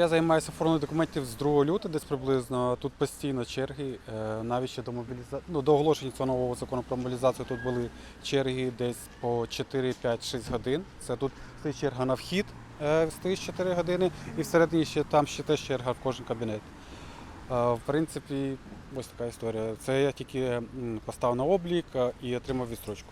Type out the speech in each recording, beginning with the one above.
я займаюся оформленням документів з 2 лютого, десь приблизно. Тут постійно черги. е, Навіть ще до мобілізації, ну, до оголошення цього нового закону про мобілізацію тут були черги десь по 4, 5, 6 годин. Це тут стоїть черга на вхід, е, стоїть 4 години, і всередині ще там ще теж черга в кожен кабінет. Е, В принципі, ось така історія. Це я тільки поставив на облік і отримав відстрочку.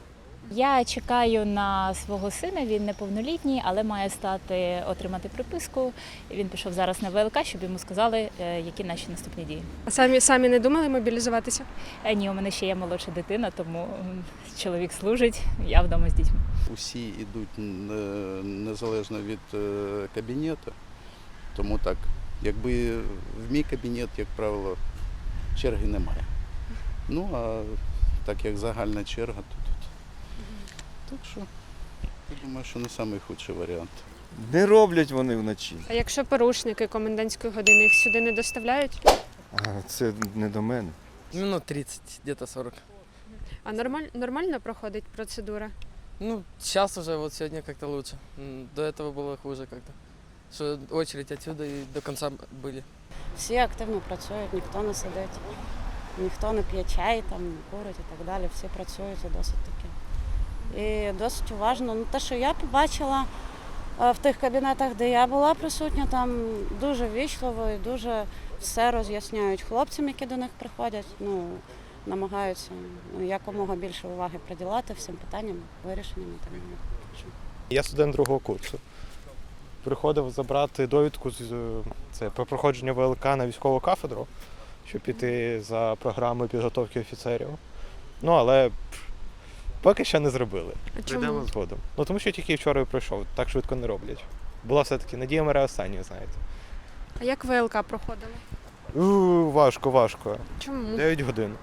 Я чекаю на свого сина. Він неповнолітній, але має стати отримати приписку. Він пішов зараз на ВЛК, щоб йому сказали, е, які наші наступні дії. А самі самі не думали мобілізуватися? Е, Ні, у мене ще є молодша дитина, тому чоловік служить, я вдома з дітьми. Усі йдуть е, незалежно від кабінету. Тому так, якби в мій кабінет, як правило, черги немає. Ну, а так як загальна черга, то тут. Так що, я думаю, що не найхудший варіант. Не роблять вони вночі. А якщо порушники комендантської години їх сюди не доставляють? А, Це не до мене. Минут 30, где-то 40. А нормаль, нормально проходить процедура? Ну, сейчас уже, вот сегодня как-то лучше. М, До этого было хуже как-то. Что очередь отсюда и до конца были. Всі активно працюють, ніхто не сидить, ніхто не п'є чай, там, не курить і так далі. Всі працюють і досить таки. І досить уважно. Ну, те, що я побачила е, в тих кабінетах, де я була присутня, там дуже вічливо і дуже все роз'ясняють хлопцям, які до них приходять. Ну, намагаються ну, якомога більше уваги приділяти всім питанням, вирішенням і так далі. Я студент другого курсу. Приходив забрати довідку з е, це про проходження ВЛК на військову кафедру, щоб піти за програмою підготовки офіцерів. Ну, але поки ще не зробили. А Прийдемо чому? згодом. Ну тому що тільки вчора пройшов, так швидко не роблять. Була все-таки надія мере останньою, знаєте. А як ВЛК проходила? У, важко, важко. Чому? 9 годин.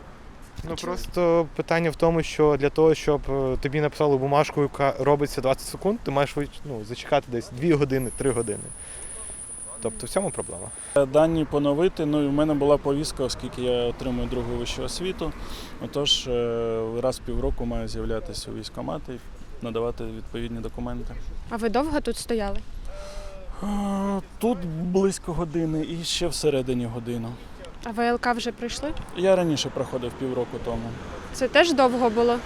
Ну чому? просто питання в тому, що для того, щоб е, тобі написали бумажку, яка робиться 20 секунд, ти маєш ви- ну, зачекати десь 2 години, 3 години. Тобто в цьому проблема. Дані поновити. Ну і в мене була повістка, оскільки я отримую другу вищу освіту. Отож, е, раз в півроку маю з'являтися у військкомати і надавати відповідні документи. А ви довго тут стояли? Тут близько години і ще всередині годину. А ВЛК вже прийшли? Я раніше проходив півроку тому. Це теж довго було.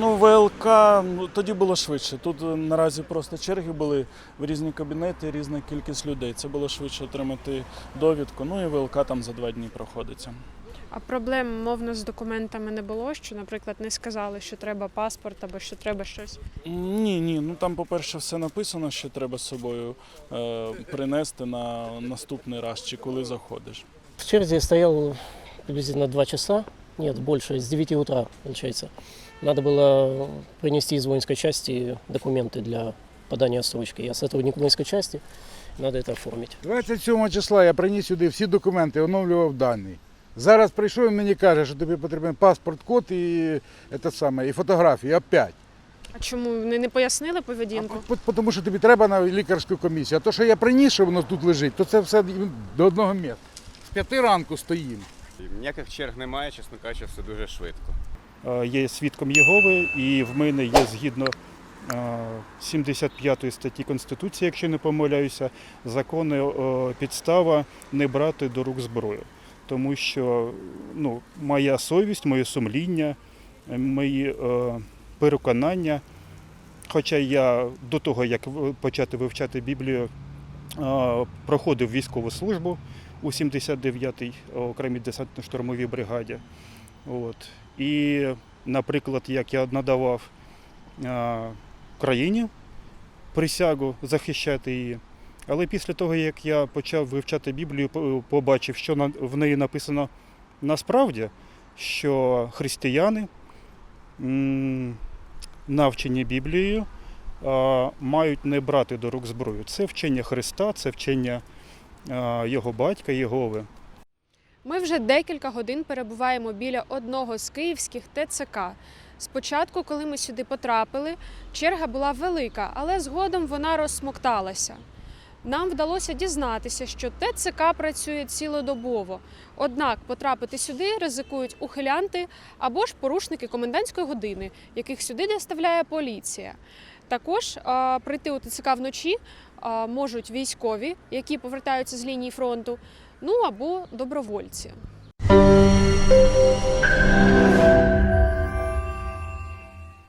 Ну, ВЛК ну, тоді було швидше. Тут е, наразі просто черги були в різні кабінети, різна кількість людей. Це було швидше отримати довідку. Ну і ВЛК там за два дні проходиться. А проблем мовно з документами не було, що, наприклад, не сказали, що треба паспорт або що треба щось. Ні, ні. Ну там, по-перше, все написано, що треба з собою е, принести на наступний раз чи коли заходиш. В черзе я стоял приблизительно 2 часа, нет, больше, с 9 утра, получается. Надо было принести из воинской части документы для подания отсрочки. Я сотрудник воинской части, надо это оформить. 27 числа я приніс сюди всі документи, оновлював дані. Зараз прийшов і мені каже, що тобі потрібен паспорт, код і, це саме, і фотографії опять. А чому не, не пояснили А поведінку? по- по- Тому що тобі треба на лікарську комісію. А то, що я приніс, що воно тут лежить, то це все до одного місця. З п'яти ранку стоїмо. Ніяких черг немає, чесно кажучи, все дуже швидко. Е, Є свідком Єгови, і в мене є згідно е, 75 статті Конституції, якщо не помиляюся, закони е, підстава не брати до рук зброю. Тому що ну, моя совість, моє сумління, е, мої е, переконання. Хоча я до того, як почати вивчати Біблію, е, проходив військову службу у 79-й окремій десантно-штурмовій бригаді. От. І, наприклад, як я надавав країні присягу захищати її. Але після того, як я почав вивчати Біблію, побачив, що в неї написано насправді, що християни, навчені Біблією, мають не брати до рук зброю. Це вчення Христа, це вчення його батька Єгови. Ми вже декілька годин перебуваємо біля одного з київських ТЦК. Спочатку, коли ми сюди потрапили, черга була велика, але згодом вона розсмокталася. Нам вдалося дізнатися, що ТЦК працює цілодобово. Однак потрапити сюди ризикують ухилянти або ж порушники комендантської години, яких сюди доставляє поліція. Також е, прийти у ТЦК вночі е, можуть військові, які повертаються з лінії фронту, ну або добровольці.